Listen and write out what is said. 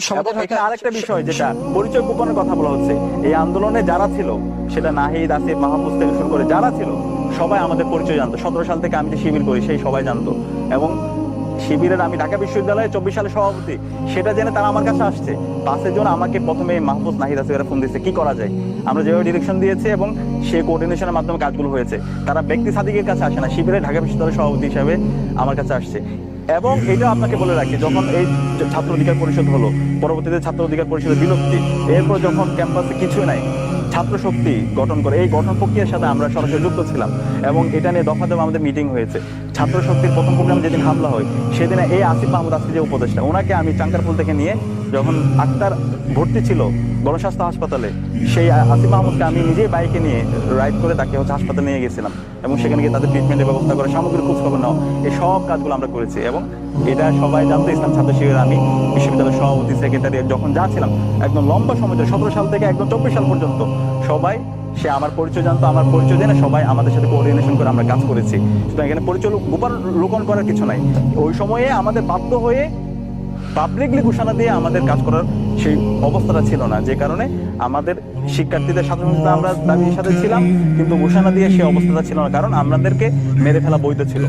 সমাধান এবং হয়তো- এখানে আরেকটা বিষয় যেটা পরিচয় গোপনের কথা বলা হচ্ছে এই আন্দোলনে যারা ছিল সেটা নাহিদ আসিফ মাহমুদ থেকে শুরু করে যারা ছিল সবাই আমাদের পরিচয় জানতো। সতেরো সাল থেকে আমি যে শিবির করি সেই সবাই জানতো। এবং শিবিরের আমি ঢাকা বিশ্ববিদ্যালয়ে চব্বিশ সালে সভাপতি সেটা জেনে তারা আমার কাছে আসছে। আমাকে প্রথমে মাহফুজ নাহিদ আসিফেরা ফোন দিয়েছে কি করা যায়? আমরা যেভাবে ডিরেকশন দিয়েছি এবং সেই কোঅর্ডিনেশনের মাধ্যমে কাজগুলো হয়েছে। তারা ব্যক্তি সাদিকের কাছে আসে না শিবিরের ঢাকা বিশ্ববিদ্যালয়ের সভাপতি হিসাবে আমার কাছে আসছে। এবং এটা আপনাকে বলে রাখি, যখন এই ছাত্র অধিকার পরিষদ হলো, পরবর্তীতে ছাত্র অধিকার পরিষদের বিলুপ্তি, এরপর যখন ক্যাম্পাসে কিছু নাই ছাত্র শক্তি গঠন করে, এই গঠন প্রক্রিয়ার সাথে আমরা সরাসরি যুক্ত ছিলাম এবং এটা নিয়ে দফা দফা আমাদের মিটিং হয়েছে। ছাত্র শক্তির প্রথম প্রোগ্রাম যেদিন হামলা হয়, সেদিনে এই আসিফ মাহমুদ আসিফ যে উপদেষ্টা, ওনাকে আমি চাঙ্কারপুল থেকে নিয়ে যখন আক্তার ভর্তি ছিল গণস্বাস্থ্য হাসপাতালে, সেই আসিফ মাহমুদকে আমি নিজেই বাইকে নিয়ে রাইড করে তাকে হচ্ছে হাসপাতালে নিয়ে গেছিলাম এবং সেখানে গিয়ে তাদের ট্রিটমেন্টের ব্যবস্থা করে, সামগ্রিক খোঁজ খবর নেওয়া, এই সব কাজগুলো আমরা করেছি এবং এটা সবাই জানতো, ইসলাম ছাত্র শিবিরের আমি বিশ্ববিদ্যালয়ের সভাপতি সেক্রেটারি যখন যা ছিলাম, একদম লম্বা সময় সতেরো সাল থেকে একদম চব্বিশ সাল পর্যন্ত, সবাই, সে আমার পরিচয় জানতো, আমার পরিচয় জেনে সবাই আমাদের সাথে কোঅর্ডিনেশন করে আমরা কাজ করেছি। সুতরাং এখানে পরিচয় গোপন লোকন করার কিছু নাই। ওই সময়ে আমাদের বাধ্য হয়ে পাবলিকলি ঘোষণা দিয়ে আমাদের কাজ করার সেই অবস্থাটা ছিল না, যে কারণে আমাদের শিক্ষার্থীদের সাথে আমরা দাবির সাথে ছিলাম, কিন্তু ঘোষণা দিয়ে সেই অবস্থাটা ছিল না, কারণ আমাদেরকে মেরে ফেলা বৈধ ছিল।